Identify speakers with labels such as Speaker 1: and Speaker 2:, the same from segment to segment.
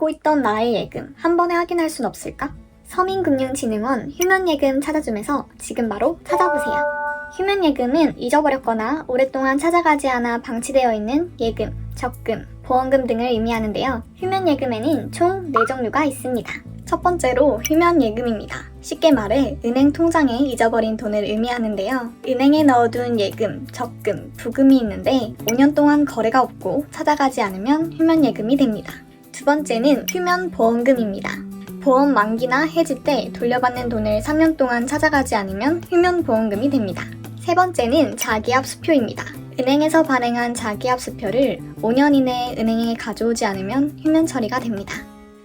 Speaker 1: 잊고 있던 나의 예금 한 번에 확인할 순 없을까? 서민금융진흥원 휴면예금 찾아줌에서 지금 바로 찾아보세요. 휴면예금은 잊어버렸거나 오랫동안 찾아가지 않아 방치되어 있는 예금, 적금, 보험금 등을 의미하는데요. 휴면예금에는 총 4종류가 있습니다. 첫 번째로 휴면예금입니다. 쉽게 말해 은행 통장에 잊어버린 돈을 의미하는데요. 은행에 넣어둔 예금, 적금, 부금이 있는데 5년 동안 거래가 없고 찾아가지 않으면 휴면예금이 됩니다. 두 번째는 휴면 보험금입니다. 보험 만기나 해지 때 돌려받는 돈을 3년 동안 찾아가지 않으면 휴면 보험금이 됩니다. 세 번째는 자기압 수표입니다. 은행에서 발행한 자기압 수표를 5년 이내에 은행에 가져오지 않으면 휴면 처리가 됩니다.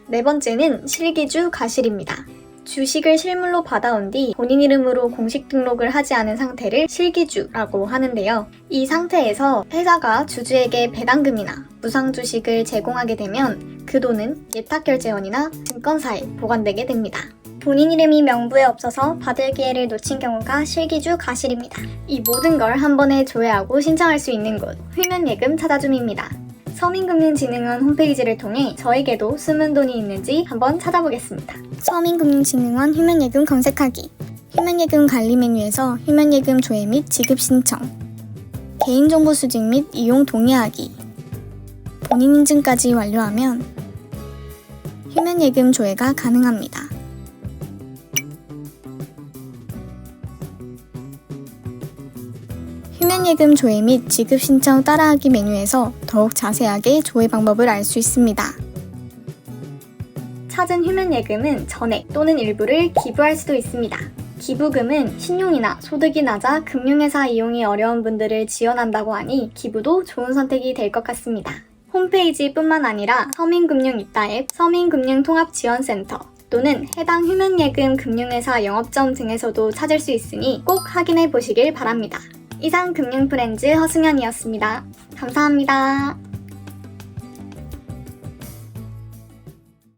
Speaker 1: 네 번째는 실기주 가실입니다. 주식을 실물로 받아온 뒤 본인 이름으로 공식 등록을 하지 않은 상태를 실기주라고 하는데요. 이 상태에서 회사가 주주에게 배당금이나 무상 주식을 제공하게 되면 그 돈은 예탁결제원이나 증권사에 보관되게 됩니다. 본인 이름이 명부에 없어서 받을 기회를 놓친 경우가 실기주 가실입니다. 이 모든 걸 한 번에 조회하고 신청할 수 있는 곳 휴면예금 찾아줌입니다. 서민금융진흥원 홈페이지를 통해 저에게도 숨은 돈이 있는지 한번 찾아보겠습니다. 서민금융진흥원 휴면예금 검색하기 휴면예금 관리 메뉴에서 휴면예금 조회 및 지급 신청 개인정보 수집 및 이용 동의하기 본인 인증까지 완료하면 휴면 예금 조회가 가능합니다. 휴면 예금 조회 및 지급 신청 따라하기 메뉴에서 더욱 자세하게 조회 방법을 알 수 있습니다. 찾은 휴면 예금은 전액 또는 일부를 기부할 수도 있습니다. 기부금은 신용이나 소득이 낮아 금융회사 이용이 어려운 분들을 지원한다고 하니 기부도 좋은 선택이 될 것 같습니다. 홈페이지뿐만 아니라 서민금융 입다 앱, 서민금융통합지원센터 또는 해당 휴면예금 금융회사 영업점 등에서도 찾을 수 있으니 꼭 확인해 보시길 바랍니다. 이상 금융프렌즈 허승연이었습니다. 감사합니다.